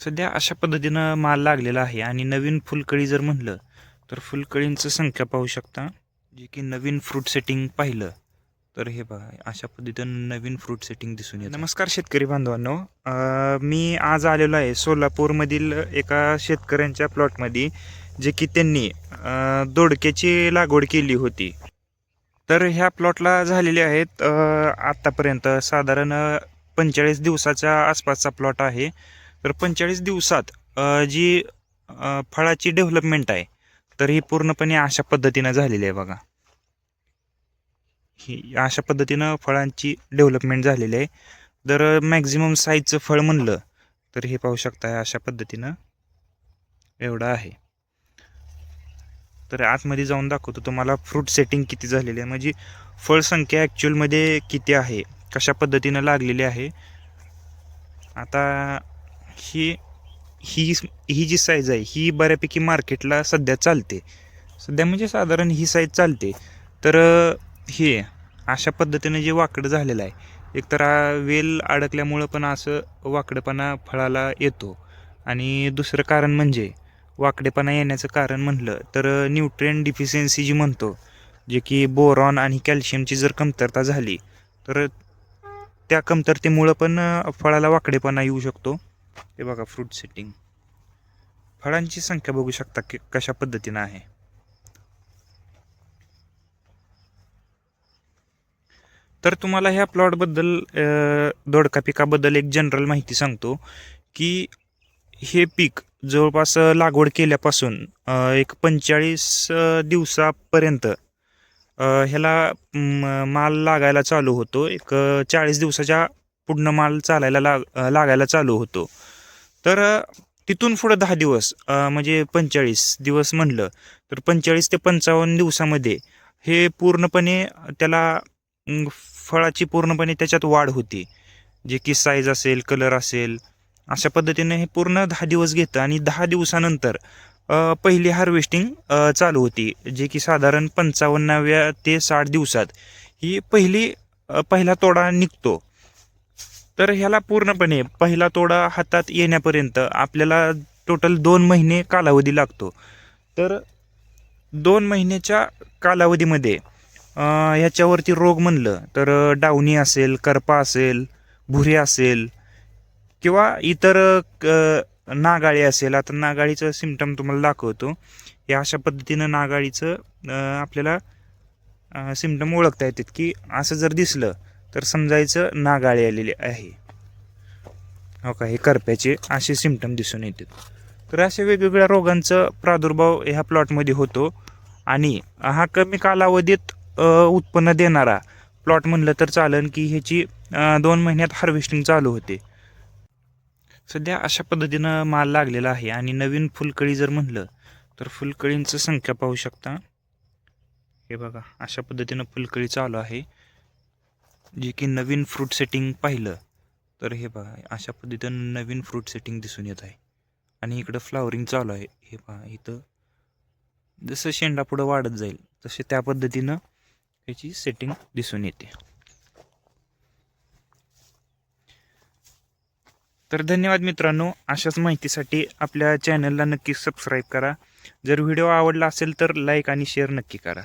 सध्या अशा पद्धतीनं माल लागलेला आहे आणि नवीन फुलकळी जर म्हणलं तर फुलकळींचं संख्या पाहू शकता. जे की नवीन फ्रूट सेटिंग पाहिलं तर हे बघा अशा पद्धतीनं नवीन फ्रूट सेटिंग दिसून येतं. नमस्कार शेतकरी बांधवांनो. मी आज आलेलो आहे सोलापूरमधील एका शेतकऱ्यांच्या प्लॉटमध्ये जे की त्यांनी दोडक्याची लागवड केली होती. तर ह्या प्लॉटला झालेले आहेत आत्तापर्यंत साधारण पंचेचाळीस दिवसाच्या आसपासचा प्लॉट आहे. तर पंचेचाळीस दिवसात जी फळाची डेव्हलपमेंट आहे तर ही पूर्णपणे अशा पद्धतीनं झालेली आहे बघा. ही अशा पद्धतीनं फळांची डेव्हलपमेंट झालेली आहे. जर मॅक्झिमम साईजचं फळ म्हणलं तर हे पाहू शकता अशा पद्धतीनं एवढं आहे. तर आतमध्ये जाऊन दाखवतो तुम्हाला फ्रूट सेटिंग किती झालेली आहे. म्हणजे फळसंख्या ॲक्च्युअलमध्ये किती आहे कशा पद्धतीनं लागलेली आहे. आता ही ही ही जी साईज आहे ही बऱ्यापैकी मार्केटला सध्या चालते. सध्या म्हणजे साधारण ही साईज चालते. तर हे अशा पद्धतीने जे वाकडं झालेलं आहे एकतर हा वेल अडकल्यामुळं पण असं वाकडपणा फळाला येतो. आणि दुसरं कारण म्हणजे वाकडेपणा येण्याचं कारण म्हणलं तर न्यूट्रिएंट डिफिशियन्सी जी म्हणतो जे की बोरॉन आणि कॅल्शियमची जर कमतरता झाली तर त्या कमतरतेमुळं पण फळाला वाकडेपणा येऊ शकतो. हे बघा फ्रूट सेटिंग फळांची संख्या बघू शकता की कशा पद्धतीनं आहे. तर तुम्हाला ह्या प्लॉटबद्दल दोडका पिकाबद्दल एक जनरल माहिती सांगतो की हे पीक जवळपास लागवड केल्यापासून एक पंचेचाळीस दिवसापर्यंत ह्याला माल लागायला चालू होतो. एक चाळीस दिवसाच्या पूर्ण माल चालायला लाग लागायला चालू होतो. तर तिथून पुढं दहा दिवस म्हणजे पंचेचाळीस दिवस म्हणलं तर पंचेचाळीस ते पंचावन्न दिवसामध्ये हे पूर्णपणे त्याला फळाची पूर्णपणे त्याच्यात वाढ होती. जे की साईज असेल कलर असेल अशा पद्धतीने हे पूर्ण दहा दिवस घेतं आणि दहा दिवसानंतर पहिली हार्वेस्टिंग चालू होती. जे की साधारण पंचावन्नाव्या ते साठ दिवसात ही पहिली पहिला तोडा निघतो. तर ह्याला पूर्णपणे पहिला तोडा हातात येण्यापर्यंत आपल्याला टोटल दोन महिने कालावधी लागतो. तर दोन महिन्याच्या कालावधीमध्ये ह्याच्यावरती रोग म्हणलं तर डावणी असेल करपा असेल भुरे असेल किंवा इतर क- नागाळी असेल. आता नागाळीचं सिमटम तुम्हाला दाखवतो. हे अशा पद्धतीनं नागाळीचं आपल्याला सिमटम ओळखता येतात की असं जर दिसलं तर समजायचं नागाळी आलेली आहे. हो का? हे करप्याचे असे सिमटम दिसून येतात. तर अशा वेगवेगळ्या रोगांचं प्रादुर्भाव ह्या प्लॉटमध्ये होतो. आणि हा कमी कालावधीत उत्पन्न देणारा प्लॉट म्हणलं तर चालन की ह्याची दोन महिन्यात हार्वेस्टिंग चालू होते. सध्या अशा पद्धतीनं माल लागलेला आहे. आणि नवीन फुलकळी जर म्हणलं तर फुलकळींचं संख्या पाहू शकता. हे बघा अशा पद्धतीनं फुलकळी चालू आहे. जे की नवीन फ्रूट सेटिंग पाहिलं तर हे बघा अशा पद्धतीनं नवीन फ्रूट सेटिंग दिसून येत आहे. आणि इकडं फ्लावरिंग चालू आहे. हे पहा इथं जसं शेंडा पुढं वाढत जाईल तसे त्या पद्धतीनं ह्याची सेटिंग दिसून येते. तर धन्यवाद मित्रांनो अशाच माहितीसाठी आपल्या चॅनलला नक्की सबस्क्राईब करा. जर व्हिडिओ आवडला असेल तर लाईक आणि शेअर नक्की करा.